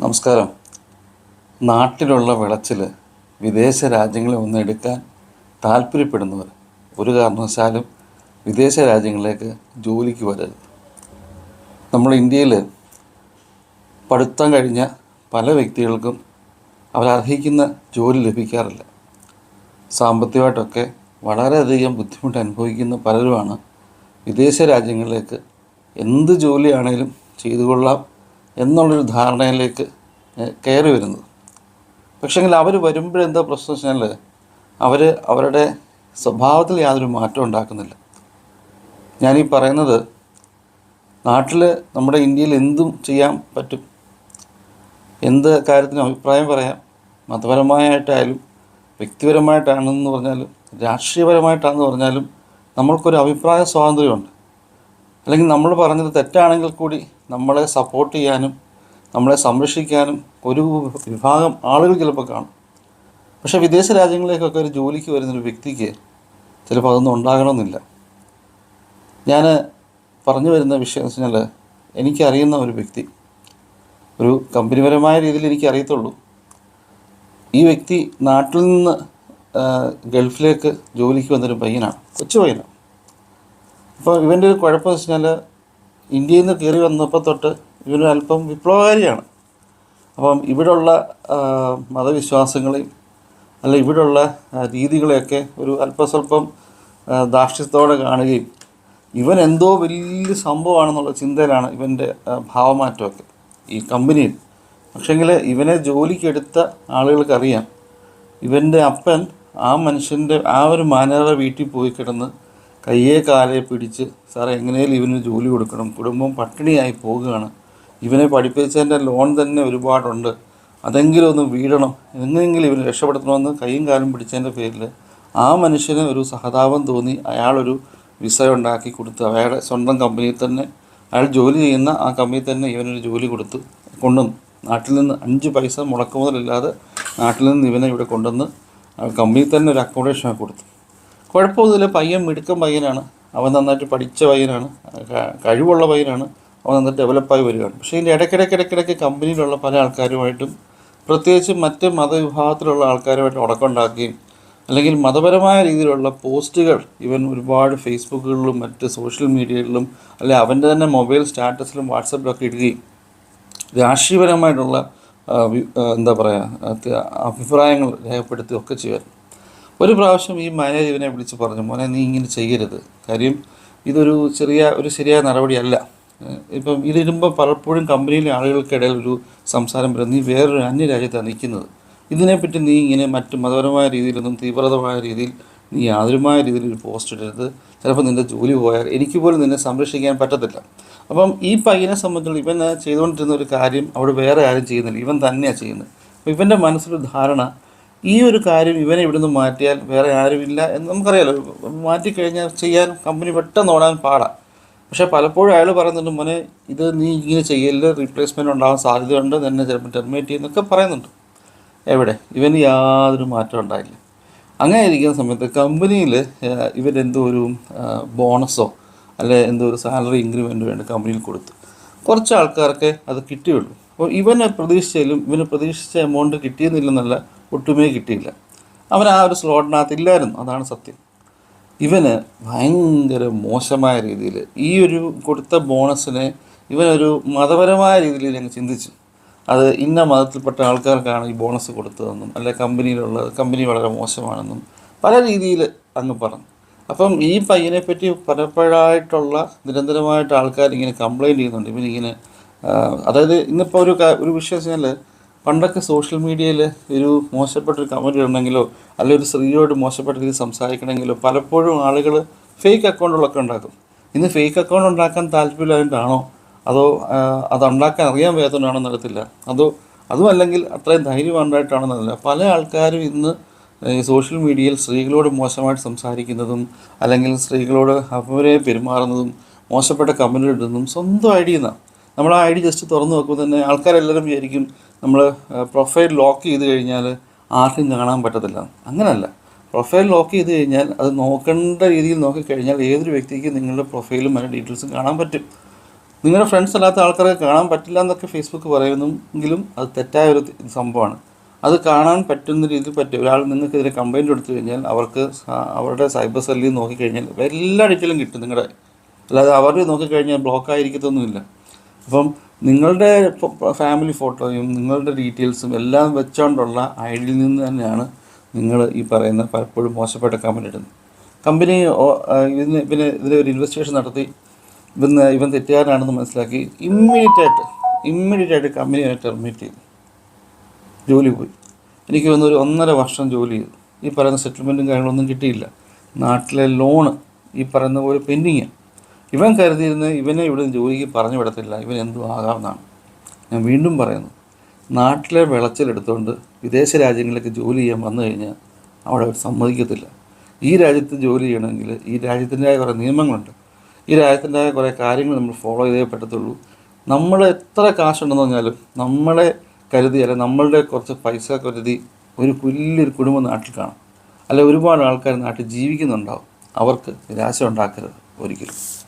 നമസ്കാരം. നാട്ടിലുള്ള വിളച്ചിൽ വിദേശ രാജ്യങ്ങളിൽ ഒന്ന് എടുക്കാൻ താല്പര്യപ്പെടുന്നവർ ഒരു കാരണവശാലും വിദേശ രാജ്യങ്ങളിലേക്ക് ജോലിക്ക് വരരുത്. നമ്മൾ ഇന്ത്യയിൽ പഠിത്തം കഴിഞ്ഞ പല വ്യക്തികൾക്കും അവരർഹിക്കുന്ന ജോലി ലഭിക്കാറില്ല. സാമ്പത്തികമായിട്ടൊക്കെ വളരെയധികം ബുദ്ധിമുട്ട് അനുഭവിക്കുന്ന പലരുമാണ് വിദേശ രാജ്യങ്ങളിലേക്ക് എന്ത് ജോലിയാണേലും ചെയ്തു കൊള്ളാം എന്നുള്ളൊരു ധാരണയിലേക്ക് കയറി വരുന്നത്. പക്ഷേങ്കിൽ അവർ വരുമ്പോഴെന്താ പ്രശ്നം വെച്ചാൽ അവർ അവരുടെ സ്വഭാവത്തിൽ യാതൊരു മാറ്റം ഉണ്ടാക്കുന്നില്ല. ഞാനീ പറയുന്നത് നാട്ടിൽ നമ്മുടെ ഇന്ത്യയിൽ എന്തും ചെയ്യാൻ പറ്റും. എന്ത് കാര്യത്തിന് അഭിപ്രായം പറയാം. മതപരമായിട്ടായാലും വ്യക്തിപരമായിട്ടാണെന്ന് പറഞ്ഞാലും രാഷ്ട്രീയപരമായിട്ടാണെന്ന് പറഞ്ഞാലും നമ്മൾക്കൊരു അഭിപ്രായ സ്വാതന്ത്ര്യമുണ്ട്. അല്ലെങ്കിൽ നമ്മൾ പറഞ്ഞത് തെറ്റാണെങ്കിൽ കൂടി നമ്മളെ സപ്പോർട്ട് ചെയ്യാനും നമ്മളെ സംരക്ഷിക്കാനും ഒരു വിഭാഗം ആളുകൾ ചിലപ്പോൾ കാണും. പക്ഷേ വിദേശ രാജ്യങ്ങളിലേക്കൊക്കെ ഒരു ജോലിക്ക് വരുന്നൊരു വ്യക്തിക്ക് ചിലപ്പോൾ അതൊന്നും ഉണ്ടാകണമെന്നില്ല. ഞാൻ പറഞ്ഞു വരുന്ന വിഷയം എന്ന് വെച്ചാൽ എനിക്കറിയുന്ന ഒരു വ്യക്തി ഒരു കമ്പനിപരമായ രീതിയിൽ എനിക്ക് അറിയത്തുള്ളൂ ഈ വ്യക്തി നാട്ടിൽ നിന്ന് ഗൾഫിലേക്ക് ജോലിക്ക് വന്നൊരു പയ്യനാണ് കൊച്ചു പയ്യനാണ്. അപ്പോൾ ഇവന്റെ ഒരു കുഴപ്പം വെച്ച് കഴിഞ്ഞാൽ ഇന്ത്യയിൽ നിന്ന് കയറി വന്നപ്പോൾ തൊട്ട് ഇവനൊരു അല്പം വിപ്ലവകാരിയാണ്. അപ്പം ഇവിടുള്ള മതവിശ്വാസങ്ങളെയും അല്ല ഇവിടുള്ള രീതികളെയൊക്കെ ഒരു അല്പസ്വല്പം ദാക്ഷ്യത്തോടെ ധാർഷ്ട്യത്തോടെ കാണുകയും ഇവൻ എന്തോ വലിയ സംഭവമാണെന്നുള്ള ചിന്തയിലാണ് ഇവന്റെ ഭാവമാറ്റമൊക്കെ ഈ കമ്പനിയിൽ. പക്ഷേങ്കിൽ ഇവനെ ജോലിക്കെടുത്ത ആളുകൾക്കറിയാം ഇവന്റെ അപ്പൻ ആ മനുഷ്യന്റെ ആ ഒരു മാനേജറെ വീട്ടിൽ പോയി കിടന്ന് കയ്യെ കാലെ പിടിച്ച് സാറേ എങ്ങനെയും ഇവന് ജോലി കൊടുക്കണം. കുടുംബം പട്ടിണിയായി പോവുകയാണ് ഇവനെ പഠിപ്പിച്ചതിന്റെ ലോൺ തന്നെ ഒരുപാടുണ്ട്. അതെങ്കിലും ഒന്ന് വീഴണം എങ്ങനെയെങ്കിലും ഇവന് രക്ഷപ്പെടുത്തണമെന്ന് കൈയും കാലും പിടിച്ചതിന്റെ പേരിൽ ആ മനുഷ്യന് ഒരു സഹതാപം തോന്നി. അയാളൊരു വിസ ഉണ്ടാക്കി കൊടുത്ത് അയാളുടെ സ്വന്തം കമ്പനിയിൽ തന്നെ അയാൾ ജോലി ചെയ്യുന്ന ആ കമ്പനിയിൽ തന്നെ ഇവനൊരു ജോലി കൊടുത്ത് കൊണ്ടുവന്നു. നാട്ടിൽ നിന്ന് അഞ്ച് പൈസ മുടക്കുമുതലില്ലാതെ നാട്ടിൽ നിന്ന് ഇവനെ ഇവിടെ കൊണ്ടുവന്ന് കമ്പനിയിൽ തന്നെ ഒരു അക്കോമഡേഷനൊക്കെ കൊടുത്തു. കുഴപ്പമൊന്നുമില്ല പയ്യൻ മിടുക്കൻ പയ്യനാണ്. അവൻ നന്നായിട്ട് പഠിച്ച പയ്യനാണ്. കഴിവുള്ള പയ്യനാണ്. അവൻ നന്നായിട്ട് ഡെവലപ്പായി വരികയാണ്. പക്ഷേ ഇതിന്റെ ഇടയ്ക്കിടയ്ക്ക് ഇടയ്ക്കിടയ്ക്ക് കമ്പനിയിലുള്ള പല ആൾക്കാരുമായിട്ടും പ്രത്യേകിച്ച് മറ്റ് മതവിഭാഗത്തിലുള്ള ആൾക്കാരുമായിട്ട് ഉടക്കമുണ്ടാക്കുകയും അല്ലെങ്കിൽ മതപരമായ രീതിയിലുള്ള പോസ്റ്റുകൾ ഇവൻ ഒരുപാട് ഫേസ്ബുക്കുകളിലും മറ്റ് സോഷ്യൽ മീഡിയകളിലും അല്ലെങ്കിൽ അവന്റെ തന്നെ മൊബൈൽ സ്റ്റാറ്റസിലും വാട്സപ്പിലൊക്കെ ഇടുകയും രാഷ്ട്രീയപരമായിട്ടുള്ള എന്താ പറയുക അഭിപ്രായങ്ങൾ രേഖപ്പെടുത്തുകയൊക്കെ ചെയ്യുമായിരുന്നു ഒരു പ്രാവശ്യം ഈ മാനേജർ ഇവനെ വിളിച്ച് പറഞ്ഞു മോനെ നീ ഇങ്ങനെ ചെയ്യരുത്. കാര്യം ഇതൊരു ചെറിയ ഒരു ശരിയായ നടപടിയല്ല. ഇപ്പം ഇതിരുമ്പോൾ പലപ്പോഴും കമ്പനിയിലെ ആളുകൾക്കിടയിൽ ഒരു സംസാരം വരും നീ വേറൊരു അന്യരാജ്യത്താണ് നിൽക്കുന്നത്. ഇതിനെപ്പറ്റി നീ ഇങ്ങനെ മറ്റു മതപരമായ രീതിയിലൊന്നും തീവ്രതമായ രീതിയിൽ നീ യാതൊരുമായ രീതിയിൽ ഒരു പോസ്റ്റ് ഇടരുത്. ചിലപ്പോൾ നിന്റെ ജോലി പോയാൽ എനിക്ക് പോലും നിന്നെ സംരക്ഷിക്കാൻ പറ്റത്തില്ല. അപ്പം ഈ പയ്യനെ സംബന്ധിച്ചുള്ള ഇവൻ ചെയ്തുകൊണ്ടിരുന്ന ഒരു കാര്യം അവിടെ വേറെ ആരും ചെയ്യുന്നില്ല. ഇവൻ തന്നെയാണ് ചെയ്യുന്നത്. അപ്പോൾ ഇവന്റെ മനസ്സിലൊരു ധാരണ ഈ ഒരു കാര്യം ഇവനെ ഇവിടുന്ന് മാറ്റിയാൽ വേറെ ആരുമില്ല എന്ന് നമുക്കറിയാലോ. മാറ്റിക്കഴിഞ്ഞാൽ ചെയ്യാൻ കമ്പനി പെട്ടെന്ന് ഓടാൻ പാടാം. പക്ഷേ പലപ്പോഴും അയാൾ പറയുന്നുണ്ട് മോനെ ഇത് നീ ഇങ്ങനെ ചെയ്യൽ റീപ്ലേസ്മെന്റ് ഉണ്ടാകാൻ സാധ്യതയുണ്ട് നിന്നെ ചിലപ്പോൾ ടെർമിനേറ്റ് ചെയ്യുന്നൊക്കെ പറയുന്നുണ്ട്. എവിടെ? ഇവന് യാതൊരു മാറ്റം ഉണ്ടായില്ല. അങ്ങനെ ഇരിക്കുന്ന സമയത്ത് കമ്പനിയിൽ ഇവരെന്തോ ഒരു ബോണസോ അല്ലെ എന്തോ ഒരു സാലറി ഇൻക്രിമെന്റ് വേണ്ടി കമ്പനിയിൽ കൊടുത്തു. കുറച്ച് ആൾക്കാർക്ക് അത് കിട്ടിയുള്ളൂ. അപ്പോൾ ഇവനെ പ്രതീക്ഷിച്ചാലും ഇവന് പ്രതീക്ഷിച്ച എമൗണ്ട് കിട്ടിയെന്നില്ലെന്നല്ല ഒട്ടുമേ കിട്ടിയില്ല. അവൻ ആ ഒരു സ്ലോട്ടിനകത്ത് ഇല്ലായിരുന്നു അതാണ് സത്യം. ഇവന് ഭയങ്കര മോശമായ രീതിയിൽ ഈ ഒരു കൊടുത്ത ബോണസിനെ ഇവനൊരു മതപരമായ രീതിയിൽ അങ്ങ് ചിന്തിച്ചു. അത് ഇന്ന മതത്തിൽപ്പെട്ട ആൾക്കാർക്കാണ് ഈ ബോണസ് കൊടുത്തതെന്നും അല്ലെ കമ്പനിയിലുള്ള കമ്പനി വളരെ മോശമാണെന്നും പല രീതിയിൽ അങ്ങ് പറഞ്ഞു. അപ്പം ഈ പയ്യനെ പറ്റി പലപ്പോഴായിട്ടുള്ള നിരന്തരമായിട്ട് ആൾക്കാർ ഇങ്ങനെ കംപ്ലൈന്റ് ചെയ്യുന്നുണ്ട്. ഇവനിങ്ങനെ അതായത് ഇന്നിപ്പോൾ ഒരു ഒരു വിഷയം പണ്ടൊക്കെ സോഷ്യൽ മീഡിയയിൽ ഒരു മോശപ്പെട്ടൊരു കമന്റ് ഇടണമെങ്കിലോ അല്ലെങ്കിൽ ഒരു സ്ത്രീയോട് മോശപ്പെട്ട രീതിയിൽ സംസാരിക്കണമെങ്കിലോ പലപ്പോഴും ആളുകൾ ഫേക്ക് അക്കൗണ്ടുകളൊക്കെ ഉണ്ടാക്കും. ഇന്ന് ഫേക്ക് അക്കൗണ്ട് ഉണ്ടാക്കാൻ താല്പര്യമില്ലാതിന്റെ അതോ അത് ഉണ്ടാക്കാൻ അറിയാൻ വയ്യാത്തതുകൊണ്ടാണോ നടത്തില്ല അതോ അതും അല്ലെങ്കിൽ അത്രയും ധൈര്യം ഉണ്ടായിട്ടാണെന്നല്ല പല ആൾക്കാരും ഇന്ന് സോഷ്യൽ മീഡിയയിൽ സ്ത്രീകളോട് മോശമായിട്ട് സംസാരിക്കുന്നതും അല്ലെങ്കിൽ സ്ത്രീകളോട് അവരെ പെരുമാറുന്നതും മോശപ്പെട്ട കമന്റ് ഇടുന്നതും സ്വന്തം ഐ ഡിയിൽ നിന്നാണ്. നമ്മൾ ആ ഐ ഡി ജസ്റ്റ് തുറന്നു നോക്കുമ്പോൾ തന്നെ ആൾക്കാരെല്ലാവരും വിചാരിക്കും നമ്മൾ പ്രൊഫൈൽ ലോക്ക് ചെയ്ത് കഴിഞ്ഞാൽ ആർക്കും കാണാൻ പറ്റത്തില്ല. അങ്ങനല്ല. പ്രൊഫൈൽ ലോക്ക് ചെയ്ത് കഴിഞ്ഞാൽ അത് നോക്കേണ്ട രീതിയിൽ നോക്കിക്കഴിഞ്ഞാൽ ഏതൊരു വ്യക്തിക്കും നിങ്ങളുടെ പ്രൊഫൈലും അതിന്റെ ഡീറ്റെയിൽസും കാണാൻ പറ്റും. നിങ്ങളുടെ ഫ്രണ്ട്സ് അല്ലാത്ത ആൾക്കാരെ കാണാൻ പറ്റില്ല എന്നൊക്കെ ഫേസ്ബുക്ക് പറയുന്നെങ്കിലും അത് തെറ്റായ ഒരു സംഭവമാണ്. അത് കാണാൻ പറ്റുന്ന രീതിയിൽ പറ്റും. ഒരാൾ നിങ്ങൾക്കെതിരെ കംപ്ലൈന്റ് കൊടുത്തു കഴിഞ്ഞാൽ അവർക്ക് അവരുടെ സൈബർ സെല്ലിൽ നോക്കിക്കഴിഞ്ഞാൽ എല്ലാ ഡീറ്റെയിലും കിട്ടും നിങ്ങളുടെ. അല്ലാതെ അവർ നോക്കിക്കഴിഞ്ഞാൽ ബ്ലോക്ക് ആയിരിക്കത്തൊന്നുമില്ല. അപ്പം നിങ്ങളുടെ ഫാമിലി ഫോട്ടോയും നിങ്ങളുടെ ഡീറ്റെയിൽസും എല്ലാം വെച്ചുകൊണ്ടുള്ള ഐ ഡിയിൽ നിന്ന് തന്നെയാണ് നിങ്ങൾ ഈ പറയുന്ന പലപ്പോഴും മോശപ്പെട്ട കമന്റ് ഇടുന്നത്. കമ്പനി ഇതിന് പിന്നെ ഇതിലെ ഒരു ഇൻവെസ്റ്റിഗേഷൻ നടത്തി. ഇവന്ന് ഇവൻ തെറ്റുകാരനാണെന്ന് മനസ്സിലാക്കി. ഇമ്മീഡിയറ്റ് ആയിട്ട് ഇമ്മീഡിയറ്റ് ആയിട്ട് കമ്പനി ടെർമിനേറ്റ് ചെയ്തു. ജോലി പോയി. എനിക്ക് വന്ന് ഒരു ഒന്നര വർഷം ജോലി ചെയ്തു. ഈ പറയുന്ന സെറ്റിൽമെന്റും കാര്യങ്ങളൊന്നും കിട്ടിയില്ല. നാട്ടിലെ ലോണ് ഈ പറയുന്ന പോലെ പെൻഡിങ് ഇവൻ കരുതിയിരുന്ന് ഇവനെ ഇവിടെ ജോലിക്ക് പറഞ്ഞു വിടത്തില്ല ഇവൻ എന്തു ആകാമെന്നാണ്. ഞാൻ വീണ്ടും പറയുന്നു നാട്ടിലെ വിളച്ചിലെടുത്തുകൊണ്ട് വിദേശ രാജ്യങ്ങളിലേക്ക് ജോലി ചെയ്യാൻ വന്നു കഴിഞ്ഞാൽ അവിടെ അവർ സമ്മതിക്കത്തില്ല. ഈ രാജ്യത്ത് ജോലി ചെയ്യണമെങ്കിൽ ഈ രാജ്യത്തിന്റെതായ കുറേ നിയമങ്ങളുണ്ട്. ഈ രാജ്യത്തിന്റെതായ കുറേ കാര്യങ്ങൾ നമ്മൾ ഫോളോ ചെയ്തേ പറ്റത്തുള്ളൂ. നമ്മൾ എത്ര കാശുണ്ടെന്ന് പറഞ്ഞാലും നമ്മളെ കരുതി അല്ലെ നമ്മളുടെ കുറച്ച് പൈസ കരുതി ഒരു വലിയൊരു കുടുംബം നാട്ടിൽ കാണാം. അല്ലെ ഒരുപാട് ആൾക്കാർ നാട്ടിൽ ജീവിക്കുന്നുണ്ടാവും. അവർക്ക് നിരാശ ഉണ്ടാക്കരുത് ഒരിക്കലും.